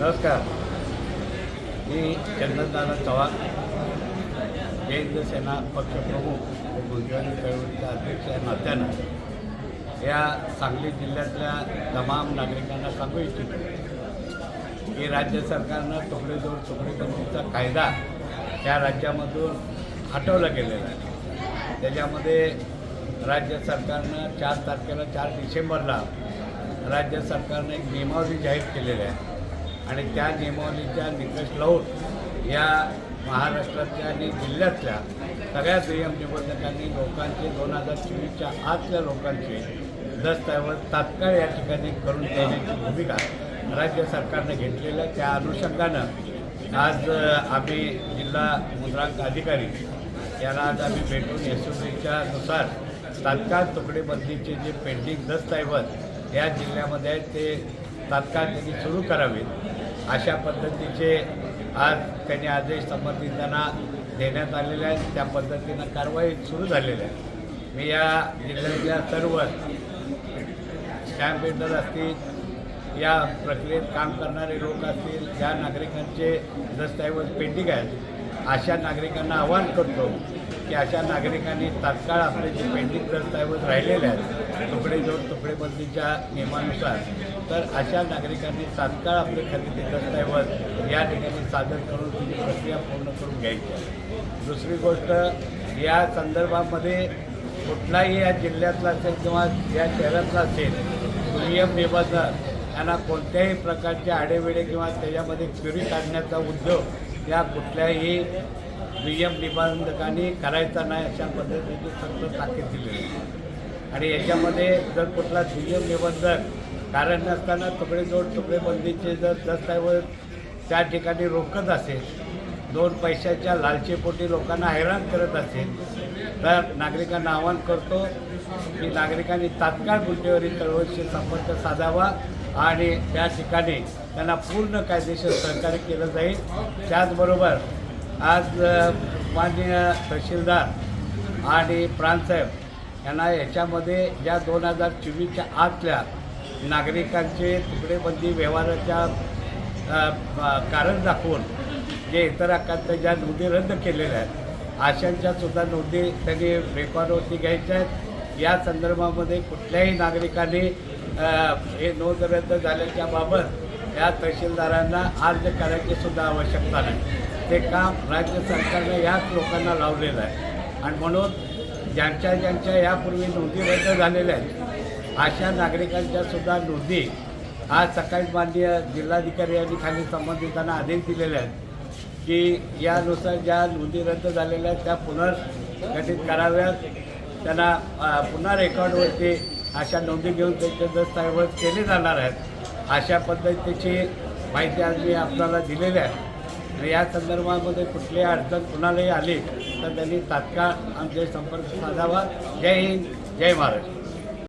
नमस्कार. मी चंदनदादा चव्हाण जयंत सेना पक्षप्रमुख व गुजराती अध्यक्ष या नात्यानं या सांगली जिल्ह्यातल्या तमाम नागरिकांना सांगू इच्छितो की राज्य सरकारनं तुकडेजोड तुकडेबंदीचा कायदा त्या राज्यामधून हटवला गेलेला आहे. त्याच्यामध्ये राज्य सरकारनं चार तारखेला चार डिसेंबरला राज्य सरकारनं एक नियमावली जाहीर केलेली आहे. आणि त्या नियमावलीच्या निकष लावून या महाराष्ट्रातल्या आणि जिल्ह्यातल्या सगळ्या दुय्यम निवडणुकांनी लोकांचे दोन हजार चोवीसच्या आतल्या लोकांचे दस्तऐवज तात्काळ या ठिकाणी करून देण्याची भूमिका राज्य सरकारनं घेतलेल्या त्या अनुषंगानं आज आम्ही जिल्हा मुद्रांक अधिकारी याला आज आम्ही भेटून एस ओ नुसार तात्काळ तुकडेबंदीचे जे पेंडिंग दस्तऐवज या जिल्ह्यामध्ये आहेत ते तात्काळ त्यांनी सुरू करावेत अशा पद्धतीचे आज त्यांनी आदेश संबंधितांना देण्यात आलेले आहेत. त्या पद्धतीनं कारवाई सुरू झालेली आहे. मी या जिल्ह्यातल्या सर्व स्टॅम्प पेंटर असतील या प्रक्रियेत काम करणारे लोक असतील ज्या नागरिकांचे दस्तऐवज पेंडिंग आहेत अशा नागरिकांना आवाहन करतो की अशा नागरिकांनी तात्काळ आपले जे पेंडिंग दस्तऐवज राहिलेले आहेत तुकडे जोड तुकडेबंदीच्या नियमानुसार तर अशा नागरिकांनी तात्काळ आपले खरेदी दस्तऐवज या ठिकाणी सादर करून तिची प्रक्रिया पूर्ण करून घ्यायची आहे. दुसरी गोष्ट या संदर्भामध्ये कुठलाही या जिल्ह्यातला असेल किंवा या शहरातला असेल दुय्यम निबंधन यांना कोणत्याही प्रकारचे आडेवेडे किंवा त्याच्यामध्ये क्युरी काढण्याचा उद्योग या कुठल्याही दुय्यम निबंधकांनी करायचा नाही अशा पद्धतीची सक्त ताकीद दिली आणि याच्यामध्ये जर कुठला दुय्यम निबंधक कारण नसताना तुकडेजोड तुकडेबंदीचे जर दस्तऐवज त्या ठिकाणी रोखत असेल दोन पैशाच्या लालचेपोटी लोकांना हैराण करत असेल तर नागरिकांना आवाहन करतो की नागरिकांनी तात्काळ गुंठेवरी चळवळीशी संपर्क साधावा आणि त्या ठिकाणी त्यांना पूर्ण कायदेशीर सहकार्य केलं जाईल. त्याचबरोबर आज माननीय तहसीलदार आणि प्रांतसाहेब यांना याच्यामध्ये ज्या दोन हजार चोवीसच्या आतल्या नागरिकांचे तुकडेबंदी व्यवहाराच्या कारण दाखवून जे इतर हक्कांच्या ज्या नोंदी रद्द केलेल्या आहेत अशांच्या सुद्धा नोंदी त्यांनी रेकॉर्डवरती घ्यायच्या आहेत. या संदर्भामध्ये कुठल्याही नागरिकांनी हे नोंद रद्द झाल्याच्या बाबत या तहसीलदारांना अर्ज करायची सुद्धा आवश्यकता नाही. ते काम राज्य सरकारने याच लोकांना लावलेलं आहे. आणि म्हणून ज्यांच्या ज्यांच्या यापूर्वी नोंदी रद्द झालेल्या आहेत अशा नागरिकांच्या सुद्धा नोंदी आज सकाळी माननीय जिल्हाधिकारी यांनी खाली संबंधितांना आदेश दिलेले आहेत की यानुसार ज्या नोंदी रद्द झालेल्या आहेत त्या पुनर्गठित कराव्यात. त्यांना पुन्हा रेकॉर्डवरती अशा नोंदी घेऊन त्यांचे दस्तऐवज केले जाणार आहेत. अशा पद्धतीची माहिती आज मी आपल्याला दिलेली आहे. आणि या संदर्भामध्ये कुठलीही अडचण कुणालाही आली तर त्यांनी तात्काळ आमचे संपर्क साधावा. जय हिंद जय महाराष्ट्र.